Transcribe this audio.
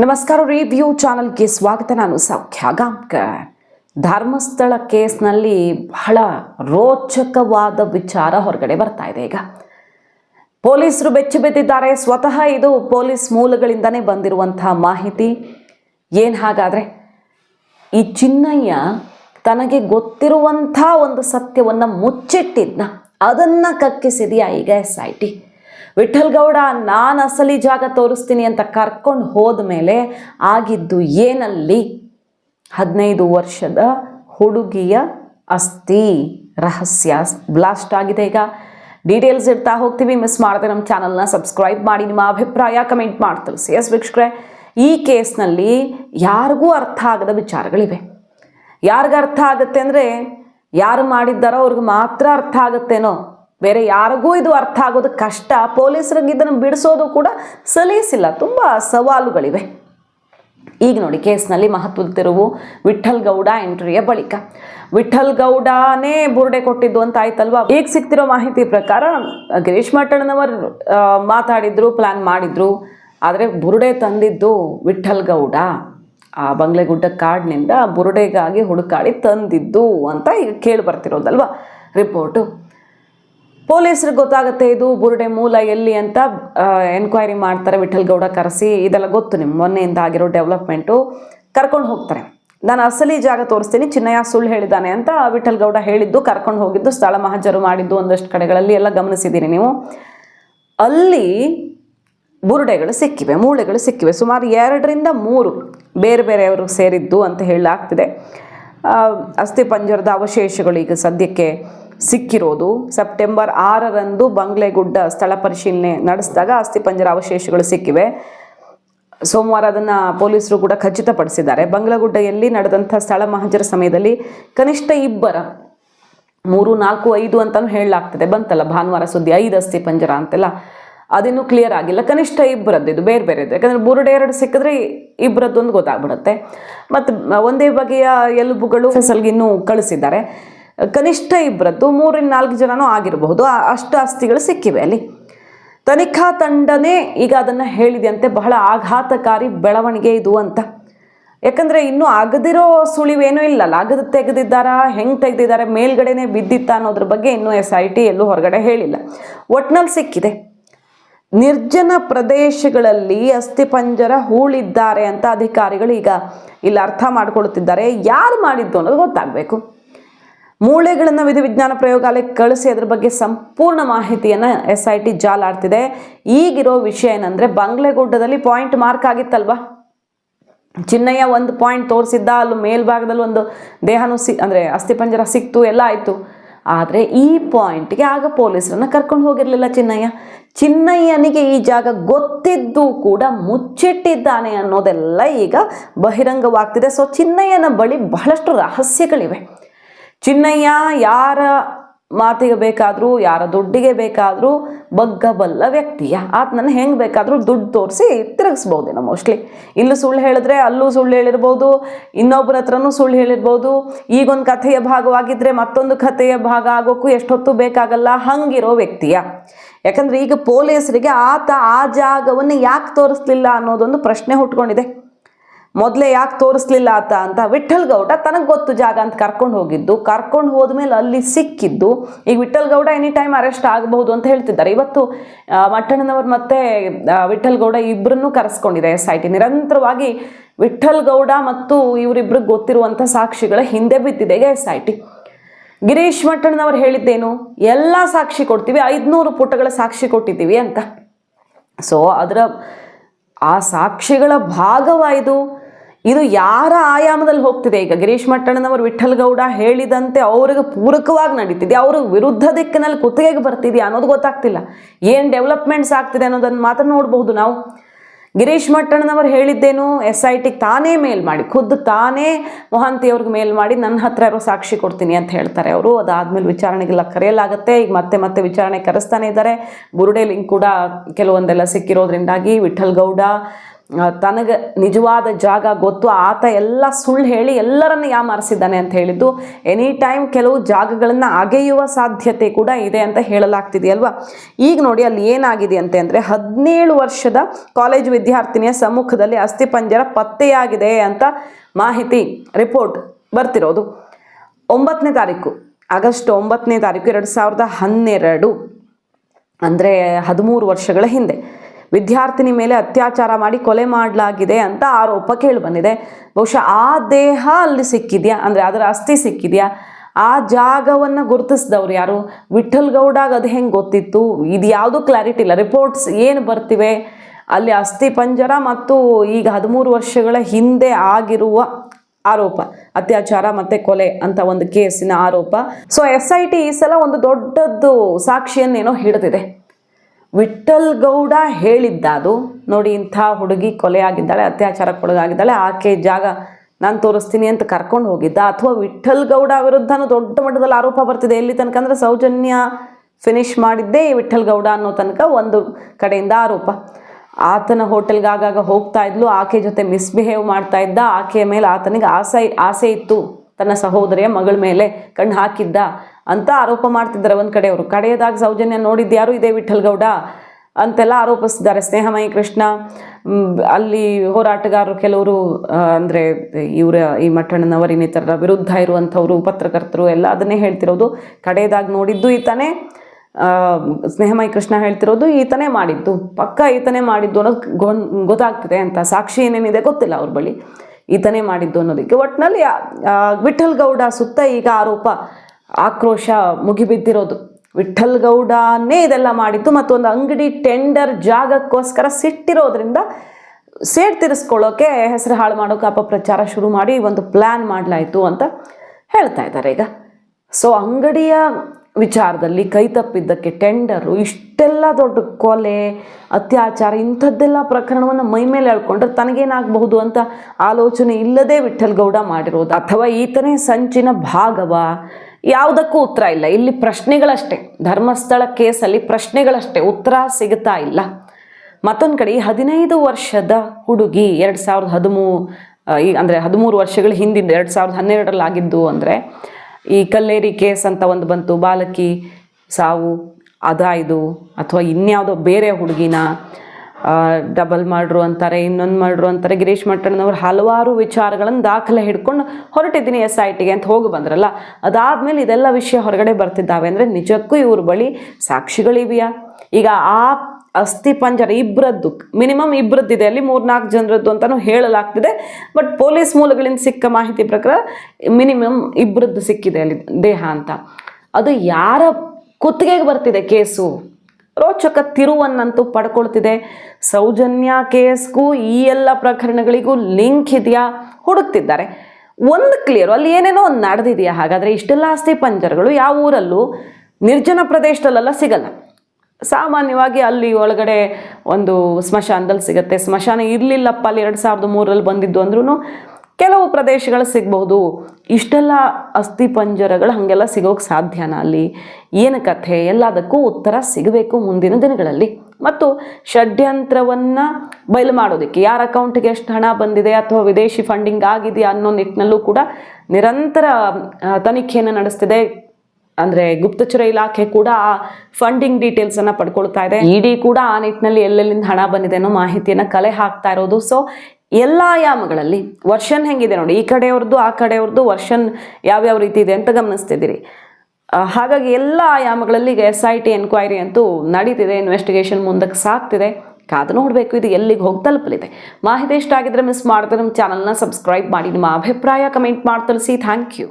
ನಮಸ್ಕಾರ ರಿವ್ಯೂ ಚಾನಲ್ಗೆ ಸ್ವಾಗತ. ನಾನು ಸೌಖ್ಯ ಗಾಂವ್ಕರ್ ಧರ್ಮಸ್ಥಳ ಕೇಸ್ನಲ್ಲಿ ಬಹಳ ರೋಚಕವಾದ ವಿಚಾರ ಹೊರಗಡೆ ಬರ್ತಾ ಇದೆ ಈಗ. ಪೊಲೀಸರು ಬೆಚ್ಚಿ ಬಿದ್ದಿದ್ದಾರೆ. ಸ್ವತಃ ಇದು ಪೊಲೀಸ್ ಮೂಲಗಳಿಂದನೇ ಬಂದಿರುವಂತಹ ಮಾಹಿತಿ. ಏನು ಹಾಗಾದರೆ, ಈ ಚಿನ್ನಯ್ಯ ತನಗೆ ಗೊತ್ತಿರುವಂಥ ಒಂದು ಸತ್ಯವನ್ನು ಮುಚ್ಚಿಟ್ಟಿದ್ನ. ಅದನ್ನು ಕಕ್ಕಿಸಿದೆಯಾ ಈಗ S I T. Vittal Gowda, ನಾನು ಅಸಲಿ ಜಾಗ ತೋರಿಸ್ತೀನಿ ಅಂತ ಕರ್ಕೊಂಡು ಹೋದ ಮೇಲೆ ಆಗಿದ್ದು ಏನಲ್ಲಿ? ಹದಿನೈದು ವರ್ಷದ ಹುಡುಗಿಯ ಅಸ್ಥಿ, ರಹಸ್ಯ ಬ್ಲಾಸ್ಟ್ ಆಗಿದೆ ಈಗ. ಡೀಟೇಲ್ಸ್ ಇಡ್ತಾ ಹೋಗ್ತೀವಿ ಮಿಸ್ ಮಾಡದೆ ನಮ್ಮ ಚಾನಲ್ನ ಸಬ್ಸ್ಕ್ರೈಬ್ ಮಾಡಿ, ನಿಮ್ಮ ಅಭಿಪ್ರಾಯ ಕಮೆಂಟ್ ಮಾಡಿ ತಿಳಿಸಿ. ಎಸ್ ವೀಕ್ಷಕರೇ, ಈ ಕೇಸ್ನಲ್ಲಿ ಯಾರಿಗೂ ಅರ್ಥ ಆಗದ ವಿಚಾರಗಳಿವೆ. ಯಾರಿಗ ಅರ್ಥ ಆಗುತ್ತೆ ಅಂದರೆ ಯಾರು ಮಾಡಿದ್ದಾರೋ ಅವ್ರಿಗೆ ಮಾತ್ರ ಅರ್ಥ ಆಗುತ್ತೇನೋ. ಬೇರೆ ಯಾರಿಗೂ ಇದು ಅರ್ಥ ಆಗೋದು ಕಷ್ಟ. ಪೊಲೀಸರಿಗೆ ಇದನ್ನು ಬಿಡಿಸೋದು ಕೂಡ ಸಲೀಸಿಲ್ಲ. ತುಂಬ ಸವಾಲುಗಳಿವೆ. ಈಗ ನೋಡಿ, ಕೇಸ್ನಲ್ಲಿ ಮಹತ್ವದ ತಿರುವು ವಿಠಲ್ ಗೌಡ ಎಂಟ್ರಿಯ ಬಳಿಕ. ವಿಠಲ್ ಗೌಡನೇ ಬುರುಡೆ ಕೊಟ್ಟಿದ್ದು ಅಂತ ಆಯ್ತಲ್ವಾ ಈಗ ಸಿಗ್ತಿರೋ ಮಾಹಿತಿ ಪ್ರಕಾರ, ಗಿರೀಶ್ ಮಠಣ್ಣನವರು ಮಾತಾಡಿದ್ರು ಪ್ಲ್ಯಾನ್ ಮಾಡಿದ್ರು. ಆದರೆ ಬುರುಡೆ ತಂದಿದ್ದು ವಿಠಲ್ ಗೌಡ. ಆ ಬಂಗ್ಲೆಗುಡ್ಡ ಕಾಡಿನಿಂದ ಬುರುಡೆಗಾಗಿ ಹುಡುಕಾಡಿ ತಂದಿದ್ದು ಅಂತ ಈಗ ಕೇಳಿ ಬರ್ತಿರೋದಲ್ವಾ? ರಿಪೋರ್ಟು. ಪೊಲೀಸರಿಗೆ ಗೊತ್ತಾಗುತ್ತೆ ಇದು ಬುರುಡೆ ಮೂಲ ಎಲ್ಲಿ ಅಂತ ಎನ್ಕ್ವೈರಿ ಮಾಡ್ತಾರೆ ವಿಠಲ್ ಗೌಡ ಕರೆಸಿ. ಇದೆಲ್ಲ ಗೊತ್ತು ನಿಮ್ಮ ಮೊನ್ನೆಯಿಂದ ಆಗಿರೋ ಡೆವಲಪ್ಮೆಂಟು ಕರ್ಕೊಂಡು ಹೋಗ್ತಾರೆ. ನಾನು ಅಸಲಿ ಜಾಗ ತೋರಿಸ್ತೀನಿ, ಚಿನ್ನಯ್ಯ ಸುಳ್ಳು ಹೇಳಿದ್ದಾನೆ ಅಂತ ವಿಠಲ್ ಗೌಡ ಹೇಳಿದ್ದು, ಕರ್ಕೊಂಡು ಹೋಗಿದ್ದು, ಸ್ಥಳ ಮಹಜರು ಮಾಡಿದ್ದು ಒಂದಷ್ಟು ಕಡೆಗಳಲ್ಲಿ ಎಲ್ಲ ಗಮನಿಸಿದ್ದೀನಿ ನೀವು. ಅಲ್ಲಿ ಬುರುಡೆಗಳು ಸಿಕ್ಕಿವೆ, ಮೂಳೆಗಳು ಸಿಕ್ಕಿವೆ. ಸುಮಾರು ಎರಡರಿಂದ ಮೂರು ಬೇರೆ ಬೇರೆಯವರು ಸೇರಿದ್ದು ಅಂತ ಹೇಳಲಾಗ್ತಿದೆ. ಅಸ್ಥಿ ಪಂಜರದ ಅವಶೇಷಗಳು ಈಗ ಸದ್ಯಕ್ಕೆ ಸಿಕ್ಕಿರೋದು ಸೆಪ್ಟೆಂಬರ್ ಆರರಂದು ಬಂಗ್ಲೆಗುಡ್ಡ ಸ್ಥಳ ಪರಿಶೀಲನೆ ನಡೆಸಿದಾಗ ಅಸ್ಥಿಪಂಜರ ಅವಶೇಷಗಳು ಸಿಕ್ಕಿವೆ. ಸೋಮವಾರ ಅದನ್ನು ಪೊಲೀಸರು ಕೂಡ ಖಚಿತಪಡಿಸಿದ್ದಾರೆ. ಬಂಗ್ಲಗುಡ್ಡೆಯಲ್ಲಿ ನಡೆದಂಥ ಸ್ಥಳ ಮಹಜರ ಸಮಯದಲ್ಲಿ ಕನಿಷ್ಠ ಇಬ್ಬರ ಮೂರು, ನಾಲ್ಕು, ಐದು ಅಂತಲೂ ಹೇಳಲಾಗ್ತದೆ. ಬಂತಲ್ಲ, ಭಾನುವಾರ ಸುದ್ದಿ ಐದು ಅಸ್ಥಿ ಪಂಜರ ಅಂತೆಲ್ಲ. ಅದಿನ್ನೂ ಕ್ಲಿಯರ್ ಆಗಿಲ್ಲ. ಕನಿಷ್ಠ ಇಬ್ಬರದ್ದು ಇದು, ಬೇರೆ ಬೇರೆದು ಯಾಕಂದರೆ ಬುರುಡೆ ಎರಡು ಸಿಕ್ಕಿದ್ರೆ ಇಬ್ಬರದ್ದು ಒಂದು ಗೊತ್ತಾಗ್ಬಿಡುತ್ತೆ. ಮತ್ತು, ಒಂದೇ ಬಗೆಯ ಎಲುಬುಗಳು ಫಸಲ್ಗೆ ಇನ್ನೂ ಕಳಿಸಿದ್ದಾರೆ. ಕನಿಷ್ಠ ಇಬ್ಬರದ್ದು ಮೂರಿಂದ ನಾಲ್ಕು ಜನನೂ ಆಗಿರಬಹುದು. ಅಷ್ಟು ಆಸ್ತಿಗಳು ಸಿಕ್ಕಿವೆ ಅಲ್ಲಿ. ತನಿಖಾ ತಂಡನೇ ಈಗ ಅದನ್ನು ಹೇಳಿದೆಯಂತೆ, ಬಹಳ ಆಘಾತಕಾರಿ ಬೆಳವಣಿಗೆ ಇದು ಅಂತ. ಯಾಕಂದರೆ ಇನ್ನೂ ಅಗದಿರೋ ಸುಳಿವೇನೂ ಇಲ್ಲಲ್ಲ. ಅಗದು ತೆಗೆದಿದ್ದಾರಾ, ಹೆಂಗೆ ತೆಗೆದಿದ್ದಾರೆ, ಮೇಲ್ಗಡೆನೆ ಬಿದ್ದಿತ್ತ ಅನ್ನೋದ್ರ ಬಗ್ಗೆ ಇನ್ನೂ ಎಸ್ ಐ ಟಿ ಎಲ್ಲೂ ಹೊರಗಡೆ ಹೇಳಿಲ್ಲ. ಒಟ್ನಲ್ಲಿ ಸಿಕ್ಕಿದೆ. ನಿರ್ಜನ ಪ್ರದೇಶಗಳಲ್ಲಿ ಅಸ್ಥಿಪಂಜರ ಹೂಳಿದ್ದಾರೆ ಅಂತ ಅಧಿಕಾರಿಗಳು ಈಗ ಇಲ್ಲಿ ಅರ್ಥ ಮಾಡ್ಕೊಳ್ತಿದ್ದಾರೆ. ಯಾರು ಮಾಡಿದ್ದು ಅನ್ನೋದು ಗೊತ್ತಾಗಬೇಕು. ಮೂಳೆಗಳನ್ನು ವಿಧಿ ವಿಜ್ಞಾನ ಪ್ರಯೋಗಾಲಯಕ್ಕೆ ಕಳಿಸಿ ಅದ್ರ ಬಗ್ಗೆ ಸಂಪೂರ್ಣ ಮಾಹಿತಿಯನ್ನು ಎಸ್ ಐ ಟಿ ಜಾಲಾಡ್ತಿದೆ ಈಗಿರೋ ವಿಷಯ ಏನಂದರೆ ಬಂಗ್ಲೆಗುಡ್ಡದಲ್ಲಿ ಪಾಯಿಂಟ್ ಮಾರ್ಕ್ ಆಗಿತ್ತಲ್ವಾ? ಚಿನ್ನಯ್ಯ ಒಂದು ಪಾಯಿಂಟ್ ತೋರಿಸಿದ್ದ, ಅಲ್ಲಿ ಮೇಲ್ಭಾಗದಲ್ಲಿ ಒಂದು ದೇಹನೂ ಸಿ, ಅಂದರೆ ಅಸ್ಥಿಪಂಜರ ಸಿಕ್ತು, ಎಲ್ಲ ಆಯಿತು. ಆದರೆ ಈ ಪಾಯಿಂಟ್ಗೆ ಆಗ ಪೊಲೀಸರನ್ನು ಕರ್ಕೊಂಡು ಹೋಗಿರಲಿಲ್ಲ ಚಿನ್ನಯ್ಯ. ಚಿನ್ನಯ್ಯನಿಗೆ ಈ ಜಾಗ ಗೊತ್ತಿದ್ದು ಕೂಡ ಮುಚ್ಚಿಟ್ಟಿದ್ದಾನೆ ಅನ್ನೋದೆಲ್ಲ ಈಗ ಬಹಿರಂಗವಾಗ್ತಿದೆ. ಸೊ ಚಿನ್ನಯ್ಯನ ಬಳಿ ಬಹಳಷ್ಟು ರಹಸ್ಯಗಳಿವೆ. ಚಿನ್ನಯ್ಯ ಯಾರ ಮಾತಿಗೆ ಬೇಕಾದರೂ, ಯಾರ ದುಡ್ಡಿಗೆ ಬೇಕಾದರೂ ಬಗ್ಗಬಲ್ಲ ವ್ಯಕ್ತಿಯ. ಆತನನ್ನು ಹೆಂಗೆ ಬೇಕಾದರೂ ದುಡ್ಡು ತೋರಿಸಿ ತಿರುಗಿಸ್ಬೋದೇನೋ ಮೋಸ್ಟ್ಲಿ ಇಲ್ಲೂ ಸುಳ್ಳು ಹೇಳಿದ್ರೆ ಅಲ್ಲೂ ಸುಳ್ಳು ಹೇಳಿರ್ಬೋದು ಇನ್ನೊಬ್ಬರ ಹತ್ರನೂ ಸುಳ್ಳು ಹೇಳಿರ್ಬೋದು. ಈಗೊಂದು ಕಥೆಯ ಭಾಗವಾಗಿದ್ದರೆ ಮತ್ತೊಂದು ಕಥೆಯ ಭಾಗ ಆಗೋಕ್ಕೂ ಎಷ್ಟೊತ್ತು ಬೇಕಾಗಲ್ಲ, ಹಂಗಿರೋ ವ್ಯಕ್ತಿಯ. ಯಾಕಂದರೆ ಈಗ ಪೊಲೀಸರಿಗೆ ಆತ ಆ ಜಾಗವನ್ನು ಯಾಕೆ ತೋರಿಸ್ಲಿಲ್ಲ ಅನ್ನೋದೊಂದು ಪ್ರಶ್ನೆ ಹುಟ್ಕೊಂಡಿದೆ. ಮೊದಲೇ ಯಾಕೆ ತೋರಿಸ್ಲಿಲ್ಲ ಆತ ಅಂತ ವಿಠಲ್ ಗೌಡ ತನಗೆ ಗೊತ್ತು ಜಾಗ ಅಂತ ಕರ್ಕೊಂಡು ಹೋಗಿದ್ದು, ಕರ್ಕೊಂಡು ಹೋದ್ಮೇಲೆ ಅಲ್ಲಿ ಸಿಕ್ಕಿದ್ದು. ಈಗ Vittal Gowda any time arrest ಆಗಬಹುದು ಅಂತ ಹೇಳ್ತಿದ್ದಾರೆ. ಇವತ್ತು ಮಟ್ಟಣ್ಣನವರು ಮತ್ತೆ ವಿಠಲ್ ಗೌಡ ಇಬ್ಬರನ್ನೂ ಕರೆಸ್ಕೊಂಡಿದೆ ಎಸ್ ಐ ಟಿ. ನಿರಂತರವಾಗಿ ವಿಠಲ್ ಗೌಡ ಮತ್ತು ಇವರಿಬ್ರಿಗೆ ಗೊತ್ತಿರುವಂಥ ಸಾಕ್ಷಿಗಳ ಹಿಂದೆ ಬಿದ್ದಿದೆ ಎಸ್ ಐ ಟಿ. ಗಿರೀಶ್ ಮಟ್ಟಣ್ಣನವರು ಹೇಳಿದ್ದೇನು? ಎಲ್ಲ ಸಾಕ್ಷಿ ಕೊಡ್ತೀವಿ, ಐದುನೂರು ಪುಟಗಳ ಸಾಕ್ಷಿ ಕೊಟ್ಟಿದ್ದೀವಿ ಅಂತ. ಸೊ ಅದರ, ಆ ಸಾಕ್ಷಿಗಳ ಭಾಗವಾಯಿತು ಇದು ಯಾರ ಆಯಾಮದಲ್ಲಿ ಹೋಗ್ತಿದೆ? ಈಗ ಗಿರೀಶ್ ಮಟ್ಟಣ್ಣನವರು ವಿಠಲ್ ಗೌಡ ಹೇಳಿದಂತೆ ಅವ್ರಿಗೆ ಪೂರಕವಾಗಿ ನಡೀತಿದೆ. ಅವ್ರ ವಿರುದ್ಧ ದಿಕ್ಕಿನಲ್ಲಿ ಕುತ್ತಿಗೆಗೆ ಬರ್ತಿದೆಯಾ ಅನ್ನೋದು ಗೊತ್ತಾಗ್ತಿಲ್ಲ. ಏನು ಡೆವಲಪ್ಮೆಂಟ್ಸ್ ಆಗ್ತಿದೆ ಅನ್ನೋದನ್ನು ಮಾತ್ರ ನೋಡಬಹುದು ನಾವು. ಗಿರೀಶ್ ಮಟ್ಟಣ್ಣನವರು ಹೇಳಿದ್ದೇನು ಎಸ್ ಐ ಟಿಗೆ ತಾನೇ ಮೇಲ್ ಮಾಡಿ, ಖುದ್ದು ತಾನೇ ಮೊಹಾಂತಿ ಅವ್ರಿಗೆ ಮೇಲ್ ಮಾಡಿ ನನ್ನ ಹತ್ರ ಇರೋ ಸಾಕ್ಷಿ ಕೊಡ್ತೀನಿ ಅಂತ ಹೇಳ್ತಾರೆ ಅವರು. ಅದಾದ್ಮೇಲೆ ವಿಚಾರಣೆಗೆಲ್ಲ ಕರೆಯಲಾಗುತ್ತೆ. ಈಗ ಮತ್ತೆ ಮತ್ತೆ ವಿಚಾರಣೆ ಕರೆಸ್ತಾನೆ ಇದ್ದಾರೆ. ಬುರುಡೆ ಲಿಂಕ್ ಕೂಡ ಕೆಲವೊಂದೆಲ್ಲ ಸಿಕ್ಕಿರೋದ್ರಿಂದಾಗಿ ವಿಠಲ್ ಗೌಡ ತನಗೆ ನಿಜವಾದ ಜಾಗ ಗೊತ್ತು. ಆತ ಎಲ್ಲ ಸುಳ್ಳು ಹೇಳಿ ಎಲ್ಲರನ್ನ ಯಾಮಾರಿಸಿದ್ದಾನೆ ಅಂತ ಹೇಳಿದ್ದು, ಎನಿ ಟೈಮ್ ಕೆಲವು ಜಾಗಗಳನ್ನು ಅಗೆಯುವ ಸಾಧ್ಯತೆ ಕೂಡ ಇದೆ ಅಂತ ಹೇಳಲಾಗ್ತಿದೆಯಲ್ವಾ? ಈಗ ನೋಡಿ ಅಲ್ಲಿ ಏನಾಗಿದೆ ಅಂತ ಅಂದರೆ, ಹದಿನೇಳು ವರ್ಷದ ಕಾಲೇಜು ವಿದ್ಯಾರ್ಥಿನಿಯ ಸಮ್ಮುಖದಲ್ಲಿ ಅಸ್ಥಿಪಂಜರ ಪತ್ತೆಯಾಗಿದೆ ಅಂತ ಮಾಹಿತಿ ರಿಪೋರ್ಟ್ ಬರ್ತಿರೋದು. ಒಂಬತ್ತನೇ ತಾರೀಕು, ಆಗಸ್ಟ್ ಒಂಬತ್ತನೇ ತಾರೀಕು, ಎರಡು ಸಾವಿರದ ಹನ್ನೆರಡು, ಅಂದರೆ ಹದಿಮೂರು ವರ್ಷಗಳ ಹಿಂದೆ. ವಿದ್ಯಾರ್ಥಿನಿ ಮೇಲೆ ಅತ್ಯಾಚಾರ ಮಾಡಿ ಕೊಲೆ ಮಾಡಲಾಗಿದೆ ಅಂತ ಆರೋಪ ಕೇಳಿಬಂದಿದೆ ಬಹುಶಃ ಆ ದೇಹ ಅಲ್ಲಿ ಸಿಕ್ಕಿದೆಯಾ? ಅಂದರೆ ಅದರ ಅಸ್ಥಿ ಸಿಕ್ಕಿದೆಯಾ? ಆ ಜಾಗವನ್ನು ಗುರುತಿಸಿದವ್ರು ಯಾರು? ವಿಠಲ್ ಗೌಡಾಗ ಅದು ಹೆಂಗೆ ಗೊತ್ತಿತ್ತು? ಇದು ಯಾವುದೂ ಕ್ಲಾರಿಟಿ ಇಲ್ಲ. ರಿಪೋರ್ಟ್ಸ್ ಏನು ಬರ್ತಿವೆ? ಅಲ್ಲಿ ಅಸ್ಥಿ ಪಂಜರ ಮತ್ತು ಈಗ ಹದಿಮೂರು ವರ್ಷಗಳ ಹಿಂದೆ ಆಗಿರುವ ಆರೋಪ, ಅತ್ಯಾಚಾರ ಮತ್ತೆ ಕೊಲೆ ಅಂತ ಒಂದು ಕೇಸಿನ ಆರೋಪ. ಸೊ ಎಸ್ ಐ ಟಿ ಈ ಸಲ ಒಂದು ದೊಡ್ಡದ್ದು ಸಾಕ್ಷಿಯನ್ನೇನೋ ಹಿಡಿದಿದೆ. ವಿಠಲ್ ಗೌಡ ಹೇಳಿದ್ದ ಅದು ನೋಡಿ, ಇಂಥ ಹುಡುಗಿ ಕೊಲೆ ಆಗಿದ್ದಾಳೆ, ಅತ್ಯಾಚಾರಕ್ಕೊಳಗಾಗಿದ್ದಾಳೆ. ಆಕೆ ಜಾಗ ನಾನು ತೋರಿಸ್ತೀನಿ ಅಂತ ಕರ್ಕೊಂಡು ಹೋಗಿದ್ದ. ಅಥವಾ ವಿಠಲ್ ಗೌಡ ವಿರುದ್ಧನೂ ದೊಡ್ಡ ಮಟ್ಟದಲ್ಲಿ ಆರೋಪ ಬರ್ತಿದೆ. ಎಲ್ಲಿ ತನಕ ಅಂದರೆ ಸೌಜನ್ಯ ಫಿನಿಶ್ ಮಾಡಿದ್ದೇ ವಿಠಲ್ ಗೌಡ ಅನ್ನೋ ತನಕ ಒಂದು ಕಡೆಯಿಂದ ಆರೋಪ. ಆತನ ಹೋಟೆಲ್ಗೆ ಆಗಾಗ ಹೋಗ್ತಾ ಇದ್ಲು. ಆಕೆ ಜೊತೆ ಮಿಸ್ಬಿಹೇವ್ ಮಾಡ್ತಾ ಇದ್ದ. ಆಕೆಯ ಮೇಲೆ ಆತನಿಗೆ ಆಸೆ ಆಸೆ ಇತ್ತು. ತನ್ನ ಸಹೋದರಿಯ ಮಗಳ ಮೇಲೆ ಕಣ್ಣು ಹಾಕಿದ್ದ. ಅಂತ ಆರೋಪ ಮಾಡ್ತಿದ್ದಾರೆ ಒಂದು ಕಡೆಯವರು ಕಡೆಯದಾಗಿ ಸೌಜನ್ಯ ನೋಡಿದ್ಯಾರು ಇದೇ ವಿಠಲ್ ಗೌಡ ಅಂತೆಲ್ಲ ಆರೋಪಿಸಿದ್ದಾರೆ ಸ್ನೇಹಮಯ ಕೃಷ್ಣ ಅಲ್ಲಿ ಹೋರಾಟಗಾರರು ಕೆಲವರು ಅಂದರೆ ಇವರ ಈ ಮಠಣ್ಣನವರ ಇನ್ನಿತರ ವಿರುದ್ಧ ಇರುವಂಥವರು ಪತ್ರಕರ್ತರು ಎಲ್ಲ ಅದನ್ನೇ ಹೇಳ್ತಿರೋದು. ಕಡೆಯದಾಗಿ ನೋಡಿದ್ದು ಈತನೇ ಸ್ನೇಹಮಯ ಕೃಷ್ಣ ಹೇಳ್ತಿರೋದು ಈತನೇ ಮಾಡಿದ್ದು. ಪಕ್ಕ ಈತನೇ ಮಾಡಿದ್ದು ಅನ್ನೋದು ಗೊನ್ ಗೊತ್ತಾಗ್ತಿದೆ ಅಂತ. ಸಾಕ್ಷಿ ಏನೇನಿದೆ ಗೊತ್ತಿಲ್ಲ ಅವ್ರ ಬಳಿ. ಈತನೇ ಮಾಡಿದ್ದು ಅನ್ನೋದಕ್ಕೆ ಒಟ್ಟಿನಲ್ಲಿ ಆ, ಆ, ವಿಠಲ್ ಗೌಡ ಸುತ್ತ ಈಗ ಆರೋಪ ಆಕ್ರೋಶ ಮುಗಿಬಿದ್ದಿರೋದು. ವಿಠಲ್ ಗೌಡನೇ ಇದೆಲ್ಲ ಮಾಡಿದ್ದು ಮತ್ತು ಒಂದು ಅಂಗಡಿ ಟೆಂಡರ್ ಜಾಗಕ್ಕೋಸ್ಕರ ಸಿಟ್ಟಿರೋದ್ರಿಂದ ಸೇಡ್ ತೀರಿಸ್ಕೊಳ್ಳೋಕೆ ಹೆಸರು ಹಾಳು ಮಾಡೋಕೆ ಅಪಪ್ರಚಾರ ಶುರು ಮಾಡಿ ಒಂದು ಪ್ಲ್ಯಾನ್ ಮಾಡಲಾಯಿತು ಅಂತ ಹೇಳ್ತಾ ಇದ್ದಾರೆ ಈಗ. ಸೊ ಅಂಗಡಿಯ ವಿಚಾರದಲ್ಲಿ ಕೈ ತಪ್ಪಿದ್ದಕ್ಕೆ ಟೆಂಡರು ಇಷ್ಟೆಲ್ಲ ದೊಡ್ಡ ಕೊಲೆ, ಅತ್ಯಾಚಾರ, ಇಂಥದ್ದೆಲ್ಲ ಪ್ರಕರಣವನ್ನು ಮೈ ಮೇಲೆ ಎಳ್ಕೊಂಡ್ರೆ ತನಗೇನಾಗಬಹುದು ಅಂತ ಆಲೋಚನೆ ಇಲ್ಲದೆ ವಿಠಲ್ ಗೌಡ ಮಾಡಿರೋದು. ಅಥವಾ ಈತನೇ ಸಂಚಿನ ಭಾಗವ? ಯಾವುದಕ್ಕೂ ಉತ್ತರ ಇಲ್ಲ. ಇಲ್ಲಿ ಪ್ರಶ್ನೆಗಳಷ್ಟೇ. ಧರ್ಮಸ್ಥಳ ಕೇಸಲ್ಲಿ ಪ್ರಶ್ನೆಗಳಷ್ಟೇ. ಉತ್ತರ ಸಿಗುತ್ತಾ ಇಲ್ಲ. ಮತ್ತೊಂದು ಕಡೆ ಹದಿನೈದು ವರ್ಷದ ಹುಡುಗಿ, ಎರಡು ಸಾವಿರದ ಹದಿಮೂ ಈ ಅಂದರೆ ಹದಿಮೂರು ವರ್ಷಗಳ ಹಿಂದಿಂದ ಎರಡು ಸಾವಿರದ ಹನ್ನೆರಡರಲ್ಲಿ ಆಗಿದ್ದು ಅಂದರೆ, ಈ ಕಲ್ಲೇರಿ ಕೇಸ್ ಅಂತ ಒಂದು ಬಂತು. ಬಾಲಕಿ ಸಾವು, ಅದಾಯ್ದು, ಅಥವಾ ಇನ್ಯಾವುದೋ ಬೇರೆ ಹುಡುಗಿನ ಡಬಲ್ ಮಾಡ್ರು ಅಂತಾರೆ, ಇನ್ನೊಂದು ಮಾಡ್ರು ಅಂತಾರೆ. ಗಿರೀಶ್ ಮಟ್ಟಣ್ಣನವರು ಹಲವಾರು ವಿಚಾರಗಳನ್ನು ದಾಖಲೆ ಹಿಡ್ಕೊಂಡು ಹೊರಟಿದ್ದೀನಿ ಎಸ್ ಐ ಟಿಗೆ ಅಂತ ಹೋಗಿ ಬಂದ್ರಲ್ಲ. ಅದಾದಮೇಲೆ ಇದೆಲ್ಲ ವಿಷಯ ಹೊರಗಡೆ ಬರ್ತಿದ್ದಾವೆ ಅಂದರೆ ನಿಜಕ್ಕೂ ಇವ್ರ ಬಳಿ ಸಾಕ್ಷಿಗಳಿವೆಯಾ? ಈಗ ಆ ಅಸ್ಥಿ ಪಂಜರ ಇಬ್ಬರದ್ದು ಮಿನಿಮಮ್ ಇಬ್ಬರದ್ದಿದೆ ಅಲ್ಲಿ ಮೂರ್ನಾಲ್ಕು ಜನರದ್ದು ಅಂತಲೂ ಹೇಳಲಾಗ್ತಿದೆ. ಬಟ್ ಪೊಲೀಸ್ ಮೂಲಗಳಿಂದ ಸಿಕ್ಕ ಮಾಹಿತಿ ಪ್ರಕಾರ ಮಿನಿಮಮ್ ಇಬ್ಬರದ್ದು ಸಿಕ್ಕಿದೆ ಅಲ್ಲಿ, ದೇಹ ಅಂತ. ಅದು ಯಾರ ಕುತ್ತಿಗೆಗೆ ಬರ್ತಿದೆ ಕೇಸು? ರೋಚಕ ತಿರುವನ್ನಂತೂ ಪಡ್ಕೊಳ್ತಿದೆ. ಸೌಜನ್ಯ ಕೇಸ್ಗೂ ಈ ಎಲ್ಲ ಪ್ರಕರಣಗಳಿಗೂ ಲಿಂಕ್ ಇದೆಯಾ? ಹುಡುಕ್ತಿದ್ದಾರೆ. ಒಂದು ಕ್ಲಿಯರು, ಅಲ್ಲಿ ಏನೇನೋ ಒಂದು ನಡೆದಿದೆಯಾ? ಹಾಗಾದರೆ ಇಷ್ಟೆಲ್ಲ ಆಸ್ತಿ ಪಂಜರಗಳು ಯಾವ ಊರಲ್ಲೂ ನಿರ್ಜನ ಪ್ರದೇಶದಲ್ಲೆಲ್ಲ ಸಿಗಲ್ಲ. ಸಾಮಾನ್ಯವಾಗಿ ಅಲ್ಲಿ ಒಳಗಡೆ ಒಂದು ಸ್ಮಶಾನದಲ್ಲಿ ಸಿಗುತ್ತೆ. ಸ್ಮಶಾನ ಇರಲಿಲ್ಲಪ್ಪ ಅಲ್ಲಿ ಎರಡು ಸಾವಿರದ ಮೂರರಲ್ಲಿ ಬಂದಿದ್ದು ಅಂದ್ರೂ ಕೆಲವು ಪ್ರದೇಶಗಳು ಸಿಗಬಹುದು ಇಷ್ಟೆಲ್ಲ ಅಸ್ಥಿ ಪಂಜರಗಳು ಹಾಗೆಲ್ಲ ಸಿಗೋಕೆ ಸಾಧ್ಯನ ಅಲ್ಲಿ? ಏನು ಕಥೆ? ಎಲ್ಲದಕ್ಕೂ ಉತ್ತರ ಸಿಗಬೇಕು ಮುಂದಿನ ದಿನಗಳಲ್ಲಿ. ಮತ್ತು ಷಡ್ಯಂತ್ರವನ್ನು ಬಯಲು ಮಾಡೋದಕ್ಕೆ ಯಾರ ಅಕೌಂಟ್ಗೆ ಎಷ್ಟು ಹಣ ಬಂದಿದೆ ಅಥವಾ ವಿದೇಶಿ ಫಂಡಿಂಗ್ ಆಗಿದೆಯಾ ಅನ್ನೋ ನಿಟ್ಟಿನಲ್ಲೂ ಕೂಡ ನಿರಂತರ ತನಿಖೆಯನ್ನು ನಡೆಸ್ತಿದೆ. ಅಂದರೆ ಗುಪ್ತಚರ ಇಲಾಖೆ ಕೂಡ ಆ ಫಂಡಿಂಗ್ ಡೀಟೇಲ್ಸನ್ನು ಪಡ್ಕೊಳ್ತಾ ಇದೆ. ಇಡಿ ಕೂಡ ಆ ನಿಟ್ಟಿನಲ್ಲಿ ಎಲ್ಲೆಲ್ಲಿಂದ ಹಣ ಬಂದಿದೆ ಅನ್ನೋ ಮಾಹಿತಿಯನ್ನು ಕಲೆ ಹಾಕ್ತಾ ಇರೋದು. ಸೊ ಎಲ್ಲ ಆಯಾಮಗಳಲ್ಲಿ ವರ್ಷನ್ ಹೆಂಗಿದೆ ನೋಡಿ, ಈ ಕಡೆಯವ್ರದ್ದು ಆ ಕಡೆಯವ್ರದ್ದು ವರ್ಷನ್ ಯಾವ್ಯಾವ ರೀತಿ ಇದೆ ಅಂತ ಗಮನಿಸ್ತಿದ್ದೀರಿ. ಹಾಗಾಗಿ ಎಲ್ಲ ಆಯಾಮಗಳಲ್ಲಿ ಈಗ ಎಸ್ ಐ ಟಿ ಎನ್ಕ್ವೈರಿ ಅಂತೂ ನಡೀತಿದೆ ಇನ್ವೆಸ್ಟಿಗೇಷನ್ ಮುಂದಕ್ಕೆ ಸಾಕ್ತಿದೆ. ಕಾದು ನೋಡಬೇಕು, ಇದು ಎಲ್ಲಿಗೆ ಹೋಗಿ ತಲುಪಲಿದೆ. ಮಾಹಿತಿ ಇಷ್ಟ ಆಗಿದ್ರೆ ಮಿಸ್ ಮಾಡಿದ್ರೆ ನಮ್ಮ ಚಾನಲ್ನ ಸಬ್ಸ್ಕ್ರೈಬ್ ಮಾಡಿ, ನಿಮ್ಮ ಅಭಿಪ್ರಾಯ ಕಮೆಂಟ್ ಮಾಡಿ ತಿಳಿಸಿ. Thank you